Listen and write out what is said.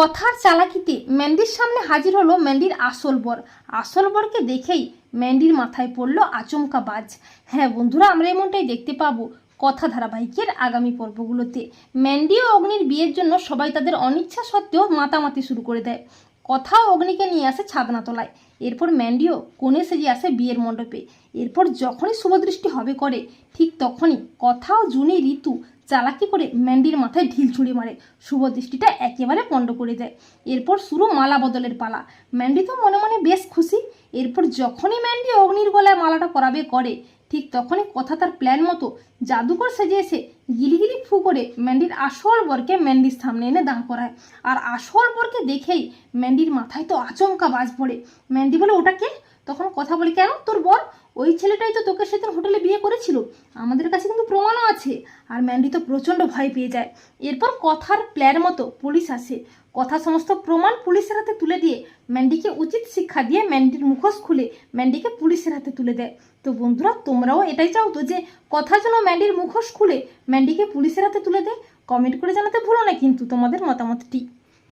কথার চালাকিতে ম্যান্ডির সামনে হাজির হলো ম্যান্ডির আসল বর। আসল বরকে দেখেই ম্যান্ডির মাথায় পড়ল আচমকা বাজ। হ্যাঁ বন্ধুরা, আমরা এমনটাই দেখতে পাবো কথা ধারাবাহিকের আগামী পর্বগুলোতে। ম্যান্ডি ও অগ্নির বিয়ের জন্য সবাই তাদের অনিচ্ছা সত্ত্বেও মাতামাতি শুরু করে দেয়। কথা অগ্নিকে নিয়ে আসে ছাদনাতলায়। এরপর ম্যান্ডিও কোণে সেজে আসে বিয়ের মণ্ডপে। এরপর যখনই শুভদৃষ্টি হবে করে, ঠিক তখনই কথা ও জুনি ঋতু চালাকি করে ম্যান্ডির মাথায় ঢিল ছুঁড়ে মারে। শুভ দৃষ্টিটা একেবারে পণ্ড করে দেয় এরপর শুরু মালা বদলের পালা। ম্যান্ডি তো মনে মনে বেশ খুশি। এরপর যখনই ম্যান্ডি অগ্নির গলায় মালাটা করাবে করে ঠিক তখনই কথা তার প্ল্যান মতো জাদুকর সেজে এসে গিলিগিলি ফু করে ম্যান্ডির আসল বরকে ম্যান্ডির সামনে এনে দাঁড় করায়। আর আসল বরকে দেখেই ম্যান্ডির মাথায় তো আচমকা বাজ পড়ে। ম্যান্ডি বলে ওটাকে তখন কথা বলে, কেন? তোর বর? ওই ছেলেটাই তো তোকে সেদিন হোটেলে বিয়ে করেছিল। আমাদের কাছে কিন্তু প্রমাণও আছে। আর ম্যান্ডি তো প্রচণ্ড ভয় পেয়ে যায়। এরপর কথার প্ল্যান মতো পুলিশ আসে। কথা সমস্ত প্রমাণ পুলিশের হাতে তুলে দিয়ে ম্যান্ডিকে উচিত শিক্ষা দিয়ে ম্যান্ডির মুখোশ খুলে ম্যান্ডিকে পুলিশের হাতে তুলে দেয়। তো বন্ধুরা, তোমরাও এটাই চাও তো যে কথা যেন ম্যান্ডির মুখোশ খুলে ম্যান্ডিকে পুলিশের হাতে তুলে দেয়? কমেন্ট করে জানাতে ভুলো না কিন্তু তোমাদের মতামতটি।